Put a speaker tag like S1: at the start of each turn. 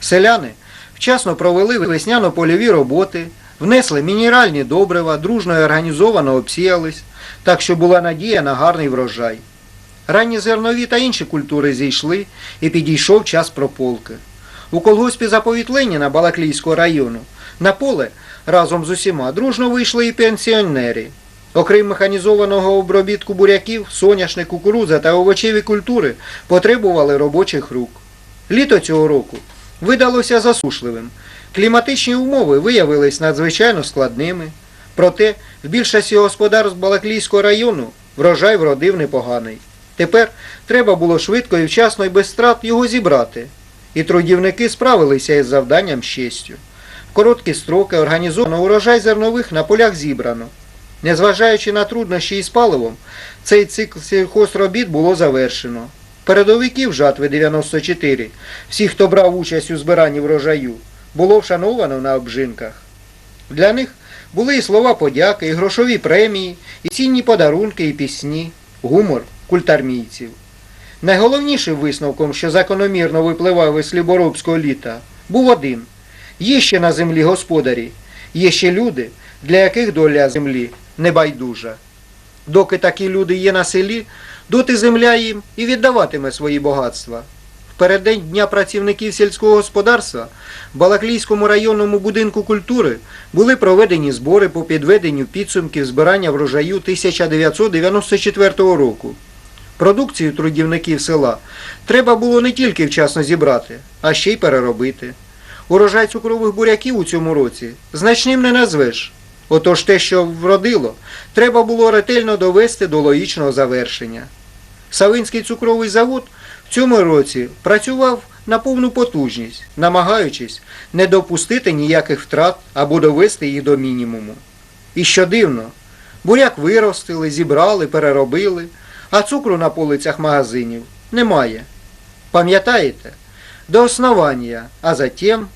S1: Селяни вчасно провели весняно-польові роботи, внесли мінеральні добрива, дружно і організовано обсіялись, так що була надія на гарний врожай. Ранні зернові та інші культури зійшли і підійшов час прополки. У колгоспі заповіт Леніна Балаклійського району на поле разом з усіма дружно вийшли і пенсіонери. Окрім механізованого обробітку буряків, соняшник, кукурудза та овочеві культури потребували робочих рук. Літо цього року видалося засушливим. Кліматичні умови виявились надзвичайно складними. Проте в більшості господарств Балаклійського району врожай вродив непоганий. Тепер треба було швидко і вчасно і без страт його зібрати. І трудівники справилися із завданням з. В короткі строки організовано урожай зернових на полях зібрано. Незважаючи на труднощі із паливом, цей цикл сільхозробіт було завершено. Передовиків жатви 94, всі, хто брав участь у збиранні врожаю, було вшановано на обжинках. Для них були і слова подяки, і грошові премії, і цінні подарунки, і пісні, гумор культармійців. Найголовнішим висновком, що закономірно випливав із Сліборобського літа, був один. Є ще на землі господарі, є ще люди, для яких доля землі небайдужа. Доки такі люди є на селі, доти земля їм і віддаватиме свої багатства. В переддень Дня працівників сільського господарства в Балаклійському районному будинку культури були проведені збори по підведенню підсумків збирання врожаю 1994 року. Продукцію трудівників села треба було не тільки вчасно зібрати, а ще й переробити. Урожай цукрових буряків у цьому році значним не назвеш. Отож те, що вродило, треба було ретельно довести до логічного завершення. Савинський цукровий завод в цьому році працював на повну потужність, намагаючись не допустити ніяких втрат або довести їх до мінімуму. І що дивно, буряк виростили, зібрали, переробили, а цукру на полицях магазинів немає. Пам'ятаєте? До основання, а затем